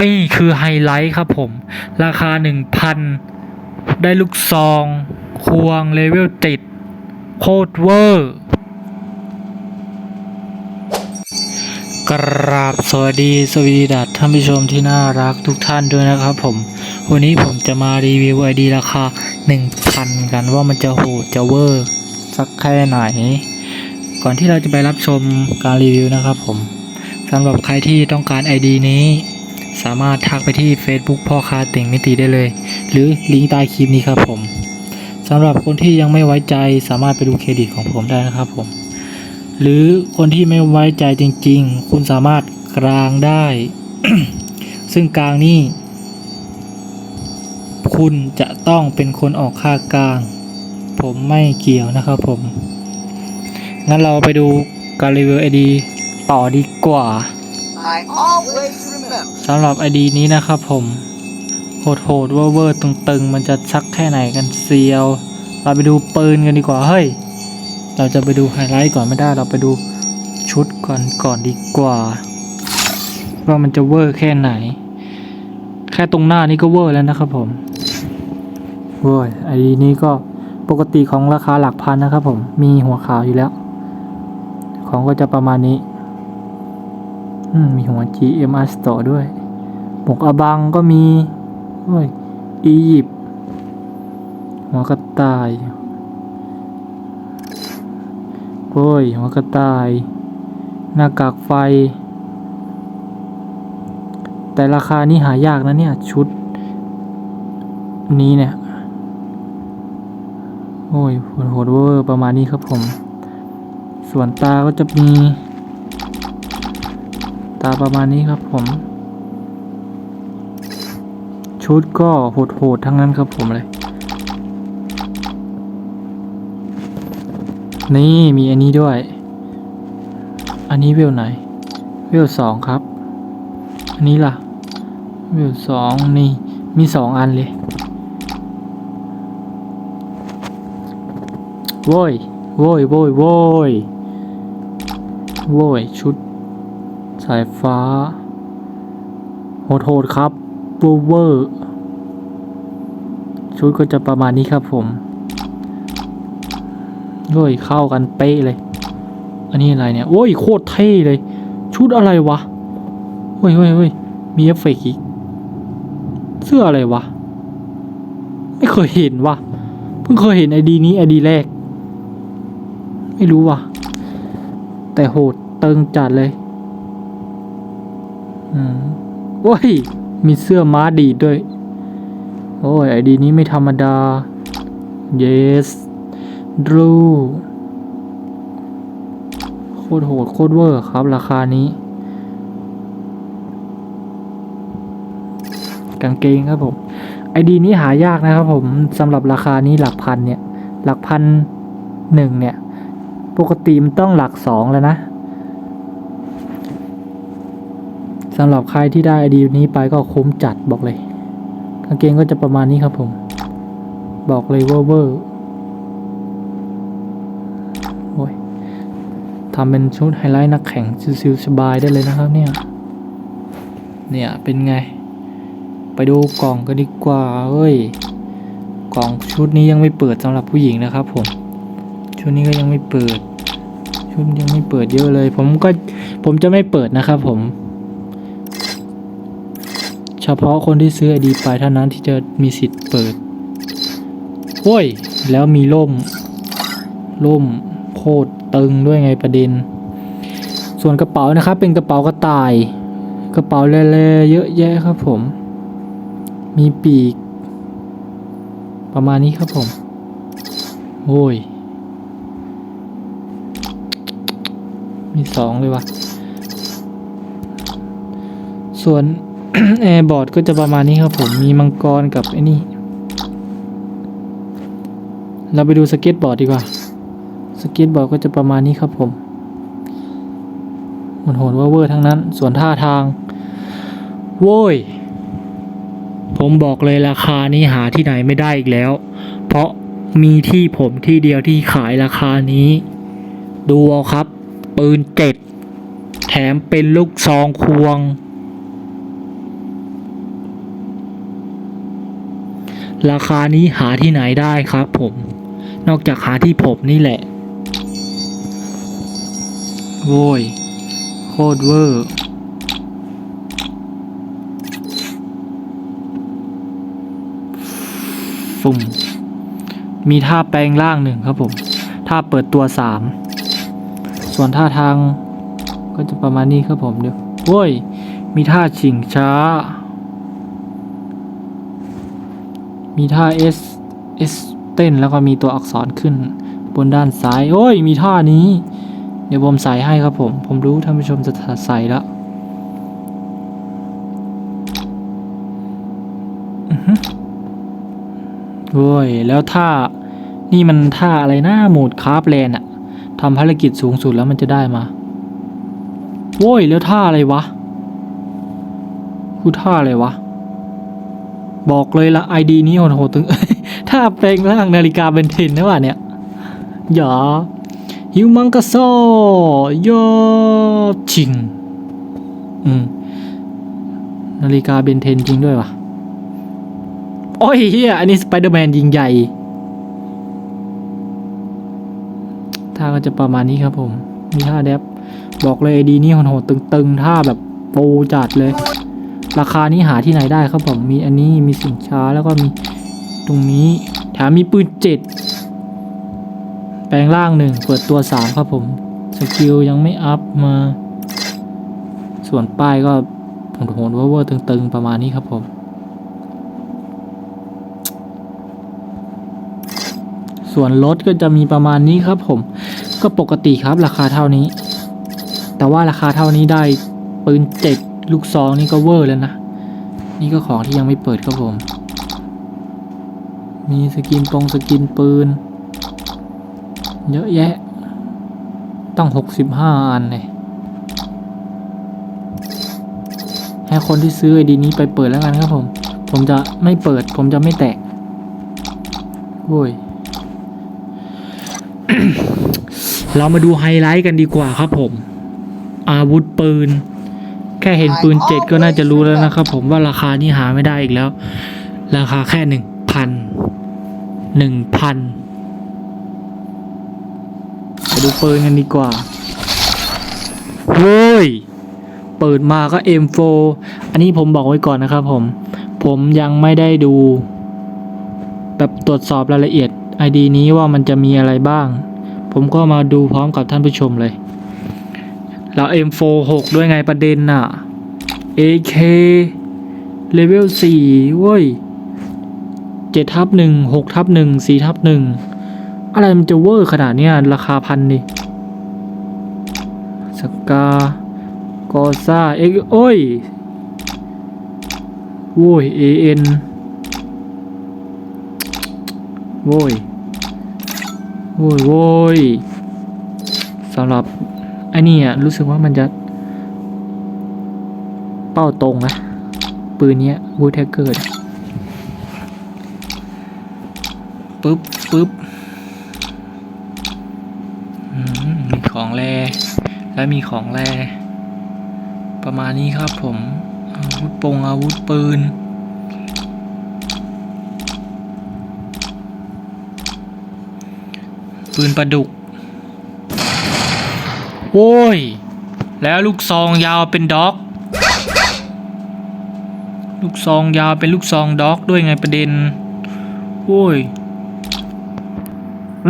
นี่คือไฮไลท์ครับผม ราคา 1,000 ได้ลูกซอง ควงเลเวลติด โคตรเวอร์ กราบสวัสดีสวีดัตท่านผู้ชมที่น่ารักทุกท่านด้วยนะครับผม วันนี้ผมจะมารีวิวไอดีราคา 1,000 กันว่ามันจะโหดจะเวอร์ สักแค่ไหน ก่อนที่เราจะไปรับชมการรีวิวนะครับผมสำหรับใครที่ต้องการ ID นี้ สามารถทักไปที่ Facebook พ่อค้าเต่งมิติได้เลย หรือลิงก์ใต้คลิปนี้ครับผมสำหรับคนที่ยังไม่ไว้ใจสามารถไปดูเครดิตของผมได้นะครับผม หรือคนที่ไม่ไว้ใจจริง ๆ คุณสามารถกลางได้ ซึ่งกลางนี่คุณจะต้องเป็นคนออกค่ากลาง ผมไม่เกี่ยวนะครับผม งั้นเราไปดูการรีวิวไอดีต่อดีกว่า I always. สำหรับไอดีนี้นะครับผมโหดโหดเวอร์เวอร์ตึงๆ มันจะชักแค่ไหนกันเซียว เราไปดูปืนกันดีกว่า เฮ้ย เราจะไปดูไฮไลท์ก่อนไม่ได้ เราไปดูชุดก่อนก่อนดีกว่า ว่ามันจะเวอร์แค่ไหน แค่ตรงหน้านี้ก็เวอร์แล้วนะครับผมเว้ยไอดีนี้ก็ปกติของราคาหลักพันนะครับผม มีหัวขาวอยู่แล้ว ของก็จะประมาณนี้ มีหัว GMR Store ด้วยหมวกอบังก็มีโอ้ยอียิปต์หัวกระต่ายโอ้ยหัวกระต่าย หน้ากากไฟ แต่ราคานี้หายากนะเนี่ย ชุด นี้เนี่ย โอ้ยโหดเวอร์ประมาณนี้ครับผม ส่วนตาก็จะมี ตาประมาณนี้ครับผม ชุดก็โหดๆทั้งนั้นครับผมเลย นี่มีอันนี้ด้วย อันนี้เวลไหน เวลสองครับ อันนี้ล่ะ เวลสองนี่ มีสองอันเลยโว้ยโว้ยโว้ยโว้ยโว้ยชุด สายฟ้าโหดๆครับเวอร์เวอร์ ชุดก็จะประมาณนี้ครับผมโอ้ยเข้ากันเป๊ะเลย อันนี้อะไรเนี่ย โอ้ยโคตรเท่เลย ชุดอะไรวะเฮ้ยเฮ้ยเฮ้ยมีเอฟเฟกต์อีก เสื้ออะไรวะ ไม่เคยเห็นวะเพิ่งเคยเห็นไอดีนี้ไอดีแรก ไม่รู้วะแต่โหดเติงจัดเลย อืมโอ้ย มีเสื้อม้าดีดด้วย โอ้ย ไอดีนี้ไม่ธรรมดา yes ดรูโคตรโหดโคตรเวอร์ครับ ราคานี้ กางเกงครับผม ไอดีนี้หายากนะครับผมสำหรับราคานี้หลักพันเนี่ย หลักพันหนึ่งเนี่ย ปกติมันต้องหลักสองแล้วนะ สำหรับใครที่ได้ไอดีนี้ไปก็คุ้มจัดบอกเลยกางเกงก็จะประมาณนี้ครับผม บอกเลยเวอร์เวอร์โอ้ยทำเป็นชุดไฮไลท์นักแข่งซิวๆสบายได้เลยนะครับเนี่ย เนี่ยเป็นไง ไปดูกล่องกันดีกว่าเอ้ย กล่องชุดนี้ยังไม่เปิดสำหรับผู้หญิงนะครับผม ชุดนี้ก็ยังไม่เปิด ชุดยังไม่เปิดเยอะเลย ผมก็ผมจะไม่เปิดนะครับผม เฉพาะคนที่ซื้อไอดีไปเท่านั้นที่จะมีสิทธิ์เปิดโอ้ย แล้วมีล่ม ล่มโคตรตึงด้วยไงประเด็น ส่วนกระเป๋านะครับ เป็นกระเป๋ากระต่าย กระเป๋าเล่ๆเยอะแยะครับผม มีปีก ประมาณนี้ครับผม โอ้ย มีสองเลยวะส่วน แอร์บอร์ดก็จะประมาณนี้ครับผม มีมังกรกับไอ้นี่ เราไปดูสเก็ตบอร์ดดีกว่า สเก็ตบอร์ดก็จะประมาณนี้ครับผม มันโหดว่าเวอร์ทั้งนั้น ส่วนท่าทาง โว้ย ผมบอกเลยราคานี้หาที่ไหนไม่ได้อีกแล้ว เพราะมีที่ผมที่เดียวที่ขายราคานี้ ดูเอาครับ ปืนเจ็ด แถมเป็นลูกซองควง ราคานี้หาที่ไหนได้ครับผม นอกจากหาที่ผมนี่แหละ โว้ย โคตรเวอร์ฟุ่มมีท่าแปลงร่างหนึ่งครับผม ท่าเปิดตัวสาม ส่วนท่าทางก็จะประมาณนี้ครับผมเดี๋ยวโว้ย มีท่าฉิงช้า มีท่า S S เต้นแล้วก็มีตัวอักษรขึ้น บนด้านซ้าย โอ้ย มีท่านี้ เดี๋ยวผมใส่ให้ครับผม ผมรู้ท่านผู้ชมจะใส่แล้วโอ้ย แล้วท่า นี่มันท่าอะไรนะโหมดคาราฟแลนอะทำภารกิจสูงสุดแล้วมันจะได้มาโว้ย แล้วท่าอะไรวะ คือท่าอะไรวะ บอกเลยละไอดีนี้โหดโหดตึง ถ้าแปลงร่างนาฬิกาเบนเทนนะวะเนี่ยอย่าฮิวมังกาโซยอชิง อืม นาฬิกาเบนเทนจริงด้วยวะโอ้ยเฮียอันนี้สไปเดอร์แมนยิงใหญ่ ท่าก็จะประมาณนี้ครับผม มีท่าแดบบอกเลยดีนี้โหดๆตึงๆ ท่าแบบโปจัดเลย ราคานี้หาที่ไหนได้ครับผมมีอันนี้มีสินช้าแล้วก็มีตรงนี้แถมมีปืนเจ็ดแปลงร่างหนึ่งเปิดตัวสามครับผมสกิลยังไม่อัพมา ส่วนป้ายก็โหดๆเวอร์ๆตึงๆประมาณนี้ครับผมส่วนรถก็จะมีประมาณนี้ครับผม ก็ปกติครับราคาเท่านี้ แต่ว่าราคาเท่านี้ได้ปืนเจ็ด ลูกซองนี่ก็เวอร์แล้วนะ นี่ก็ของที่ยังไม่เปิดครับผม มีสกินปงสกินปืน เยอะแยะ ต้องหกสิบห้าอันเลยให้คนที่ซื้อไอดีนี้ไปเปิดแล้วกันครับผม ผมจะไม่เปิด ผมจะไม่แตะโว้ยเรามาดูไฮไลท์กันดีกว่าครับผม อาวุธปืน แค่เห็นปืนเจ็ดก็น่าจะรู้แล้วนะครับผมว่าราคานี่หาไม่ได้อีกแล้ว ราคาแค่หนึ่งพันหนึ่งพันไปดูปืนกันดีกว่าเว้ยเปิดมาก็ M4 อันนี้ผมบอกไว้ก่อนนะครับผม ผมยังไม่ได้ดู แบบตรวจสอบรายละเอียด ID นี้ว่ามันจะมีอะไรบ้าง ผมก็มาดูพร้อมกับท่านผู้ชมเลย แล้ว M46 ด้วยไงประเด็นน่ะ AK Level 4เว้ย7ทับ1 6ทับ1 4ทับ1 อะไรมันจะเวอร์ขนาดเนี้ยราคาพันดิสกากอซ่าเอ็กโอ้ยโว้ย AN โว้ยโว้ยโว้ยสำหรับ อ้นี่อะรู้สึกว่ามันจะเป้าตรงนะ ปืนเนี้ยวูดแทกเกอร์ปึ๊บปึ๊บมมีของแรและมีของแรประมาณนี้ครับผม อาวุธปงอาวุธปืน ปืนประดุก โว้ย แล้วลูกซองยาวเป็นด็อก ลูกซองยาวเป็นลูกซองด็อกด้วยไงประเด็นโว้ย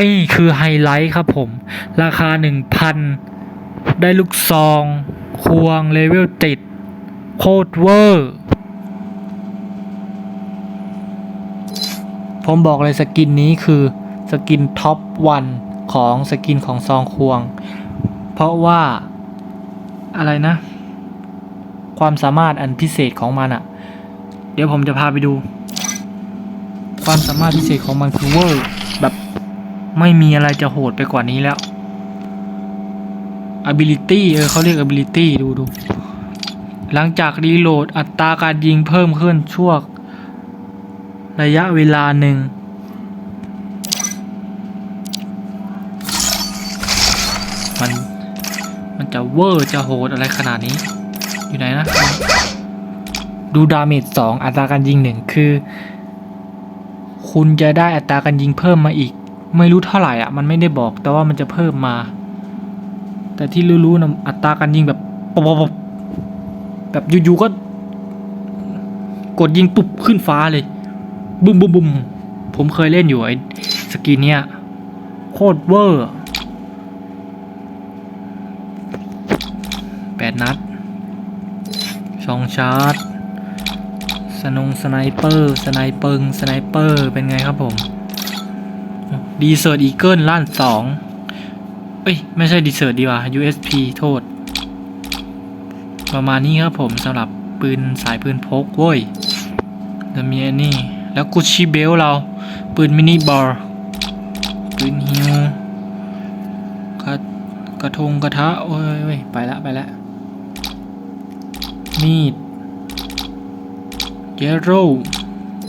นี่คือไฮไลท์ครับผม ราคาหนึ่งพันได้ลูกซอง ควงเลเวลติด โคตรเวอร์ผมบอกเลยสกินนี้คือสกินท็อปวันของสกินของซองควง ราะว่าอะไรนะ ความสามารถอันพิเศษของมันอะ่ะ เดี๋ยวผมจะพาไปดู ความสามารถพิเศษของมันคือเวอร์แบบไม่มีอะไรจะโหดไปกว่านี้แล้ว ability เออเขาเรียก ability ดูดู หลังจากรีโหลดอัตราการยิงเพิ่มขึ้นช่วงระยะเวลาหนึ่งมันมัน จะเวอร์จะโหดอะไรขนาดนี้ อยู่ไหนนะ ดูดาเมจสองอัตราการยิงหนึ่งคือ คุณจะได้อัตราการยิงเพิ่มมาอีก ไม่รู้เท่าไหร่อะ มันไม่ได้บอกแต่ว่ามันจะเพิ่มมา แต่ที่รู้ๆนะอัตราการยิงแบบปบๆแบบอยู่ๆก็ กดยิงปุ๊บขึ้นฟ้าเลยบุ้มบุ้มบุ้มผมเคยเล่นอยู่ไอ้สกินเนี้ยโคตรเวอร์แปด นัดสองชาร์จ สนงสไนเปอร์ สไนเปิงสไนเปอร์ เป็นไงครับผม ดีเซอร์อีเกิลล้านสองเอ้ย ไม่ใช่ดีเซอร์ดีว่า USP โทษ ประมาณนี้ครับผมสำหรับปืนสายปืนพกเว้ยแล้วมีอันนี้ แล้วกุชชี่เบลเรา ปืนมินิบอลปืนฮิวกระกระทงกระทะ โอ้ยเว้ยไปละ ไปละ มีดเยโร่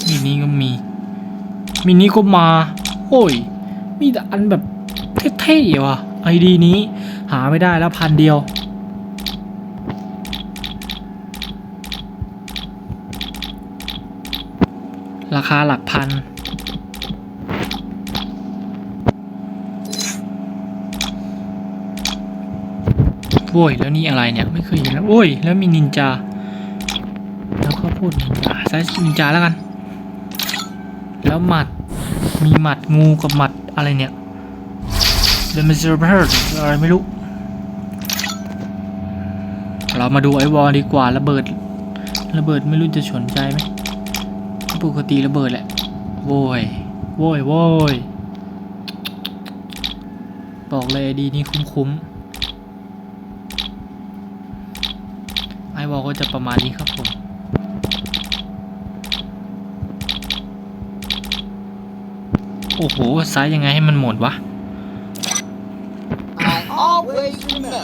มินิก็มีมินิก็มา โอ้ย มีแต่อันแบบเท่ๆว่ะไอดีนี้ หาไม่ได้แล้วพันเดียวราคาหลักพัน โว้ยแล้วนี่อะไรเนี่ยไม่เคยเห็นแล้วโอ้ยแล้วมีนินจา แล้วก็พูดนินจาใช้นินจาแล้วกัน แล้วหมัดมีหมัดงูกับหมัดอะไรเนี่ยเดมิเซอร์เพิร์อะไรไม่รู้ เรามาดูไอวอลดีกว่าระเบิด ระเบิดไม่รู้จะสนใจไหมปกติระเบิดแหละโว้ยโว้ยโว้ยบอกเลยดีนี่คุ้มๆ ไอ วอลก็จะประมาณนี้ครับผมโอ้โหซส์ยังไงให้มันหมดวะ I always remember.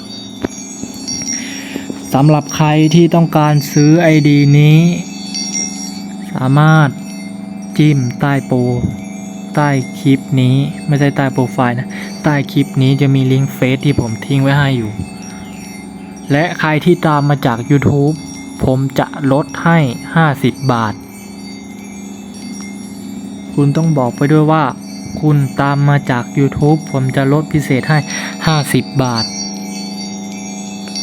สำหรับใครที่ต้องการซื้อ ID นี้ สามารถจิ้มใต้โปรใต้คลิปนี้ ไม่ใช่ใต้โปรไฟล์นะ ใต้คลิปนี้จะมีลิงก์เฟซที่ผมทิ้งไว้ให้อยู่ และใครที่ตามมาจาก YouTube ผมจะลดให้ 50 บาท คุณต้องบอกไปด้วยว่า คุณตามมาจาก YouTube ผมจะลดพิเศษให้ 50 บาท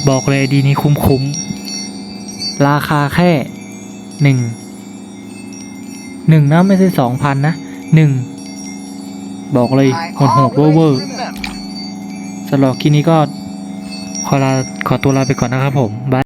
บอกเลยดีนี้คุ้มๆ ราคาแค่หนึ่งหนึ่งนะไม่ใช่สองพันนะหนึ่งบอกเลย I โหดโหดเวอร์เวอ always ร์ remember. สำหรับคลิปนี้ก็ ขอลาขอตัวลาไปก่อนนะครับผมบาย